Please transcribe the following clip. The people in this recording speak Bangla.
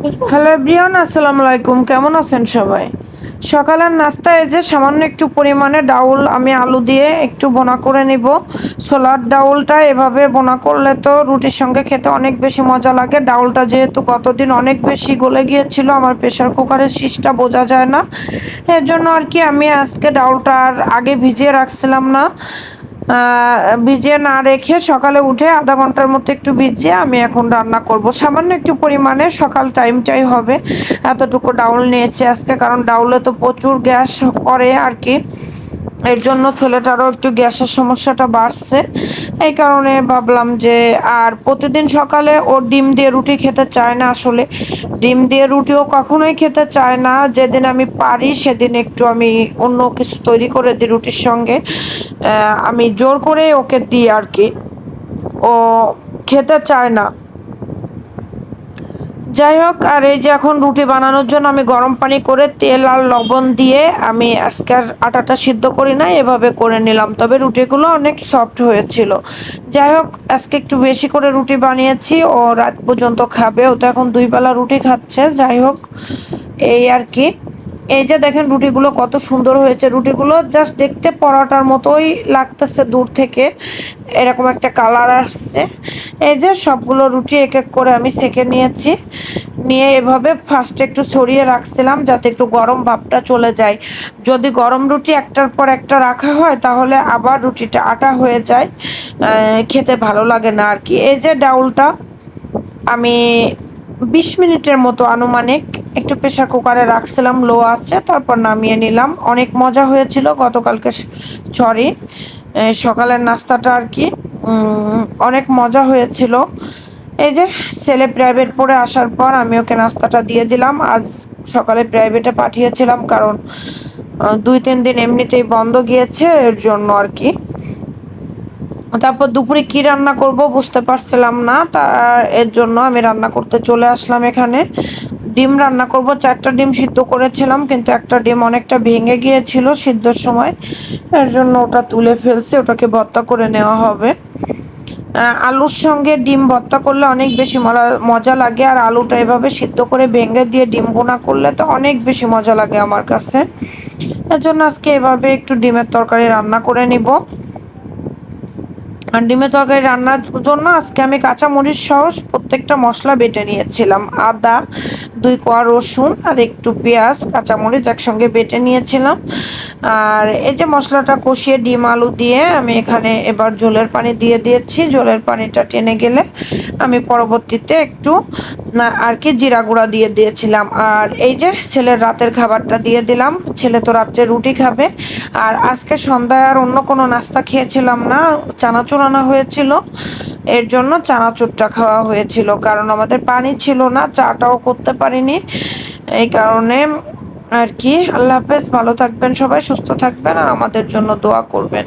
হ্যালো ব্রিয়ান আসসালামু আলাইকুম। কেমন আছেন সবাই? সকালের নাস্তায় যে সামান্য একটু পরিমাণে ডাউল আমি আলু দিয়ে একটু বোনা করে নিব। সোলার ডাউলটা এভাবে বোনা করলে তো রুটির সঙ্গে খেতে অনেক বেশি মজা লাগে। ডাউলটা যেহেতু গতদিন অনেক বেশি গলে গিয়েছিল, আমার প্রেশার কুকারের শীষটা বোঝা যায় না। এর জন্য আর কি আমি আজকে ডাউলটা আর আগে ভিজিয়ে রাখছিলাম না। ভিজিয়ে না রেখে সকালে উঠে আধা ঘণ্টার মধ্যে একটু ভিজিয়ে আমি এখন রান্না করব। সামান্য একটু পরিমাণে সকাল টাইমটাই হবে। এতটুকু ডাউল নিয়েছি আজকে, কারণ ডাউলে তো প্রচুর গ্যাস করে আর কি। এর জন্য ছেলেটারও একটু গ্যাসের সমস্যাটা বাড়ছে। এই কারণে ভাবলাম যে, আর প্রতিদিন সকালে ও ডিম দিয়ে রুটি খেতে চায় না আসলে। ডিম দিয়ে রুটিও কখনোই খেতে চায় না। যেদিন আমি পারি সেদিন একটু আমি অন্য কিছু তৈরি করে দিই রুটির সঙ্গে। আমি জোর করে ওকে দিই আর কি। ও খেতে চায় না। যাই হোক, আর এই যে এখন রুটি বানানোর জন্য আমি গরম পানি করে তেল আর লবণ দিয়ে আমি আজকে আর আটাটা সিদ্ধ করি না এভাবে করে নিলাম। তবে রুটিগুলো অনেক সফট হয়েছিল। যাই হোক, আজকে একটু বেশি করে রুটি বানিয়েছি, ও রাত পর্যন্ত খাবে, ও তো এখন দুই বেলা রুটি খাচ্ছে। যাই হোক, এই আর কি। এই যে দেখেন রুটিগুলো কত সুন্দর হয়েছে। রুটিগুলো জাস্ট দেখতে পরোটার মতোই লাগতেছে দূর থেকে। এরকম একটা কালার আসছে। এই যে সবগুলো রুটি এক এক করে আমি সেকে নিয়েছি। নিয়ে এভাবে ফার্স্টে একটু ছড়িয়ে রাখছিলাম যাতে একটু গরম ভাবটা চলে যায়। যদি গরম রুটি একটার পর একটা রাখা হয়, তাহলে আবার রুটিটা আটা হয়ে যায়। খেতে ভালো লাগে না আর কি। এই যে ডাউলটা আমি বিশ মিনিটের মতো আনুমানিক একটু প্রেশার কুকারে রাখছিলাম লো আছে, তারপর নামিয়ে নিলাম। অনেক মজা হয়েছিল গতকালকে সরি সকালের নাস্তাটা আর কি। অনেক মজা হয়েছিল। এই যে, ছেলে প্রাইভেট পড়ে আসার পর আমি ওকে নাস্তাটা দিয়ে দিলাম। আজ সকালে প্রাইভেটে পাঠিয়েছিলাম কারণ দুই তিন দিন এমনিতেই বন্ধ গিয়েছে, এর জন্য আর কি। তারপর দুপুরে কি রান্না করব বুঝতে পারছিলাম না, তা, এর জন্য আমি রান্না করতে চলে আসলাম এখানে। ডিম রান্না করব। চারটা ডিম সিদ্ধ করেছিলাম, কিন্তু একটা ডিম অনেকটা ভেঙে গিয়েছিল সিদ্ধর সময়। এর জন্য ওটা তুলে ফেলছে, ওটাকে ভর্তা করে নেওয়া হবে। আলুর সঙ্গে ডিম ভর্তা করলে অনেক বেশি মজা লাগে, আর আলুটা এভাবে সিদ্ধ করে ভেঙে দিয়ে ডিম বোনা করলে তো অনেক বেশি মজা লাগে আমার কাছে। এর জন্য আজকে এভাবে একটু ডিমের তরকারি রান্না করে নিব। আর ডিমের তরকারি রান্নার জন্য আজকে আমি কাঁচা মরিচ সহ প্রত্যেকটা মশলা বেটে নিয়েছিলাম। আদা, দুই কোয়া রসুন আর একটু পেঁয়াজ, কাঁচামরিচ একসঙ্গে বেটে নিয়েছিলাম। আর এই যে মশলাটা কষিয়ে ডিম আলু দিয়ে আমি এখানে এবার জলের পানি দিয়ে দিয়েছি। জলের পানিটা টেনে গেলে আমি পরবর্তীতে একটু আর কি জিরা গুঁড়া দিয়ে দিয়েছিলাম। আর এই যে ছেলের রাতের খাবারটা দিয়ে দিলাম। ছেলে তো রাত্রে রুটি খাবে। আর আজকে সন্ধ্যায় আর অন্য কোনো নাস্তা খেয়েছিলাম না। চানাচুর আনা হয়েছিল। এর জন্য চানাচুরটা খাওয়া হয়েছিল। কারণ আমাদের পানি ছিল না, চাটাও করতে পারিনি। এই কারণে আর কি, আল্লাহ হাফেজ, ভালো থাকবেন সবাই, সুস্থ থাকবেন আর আমাদের জন্য দোয়া করবেন।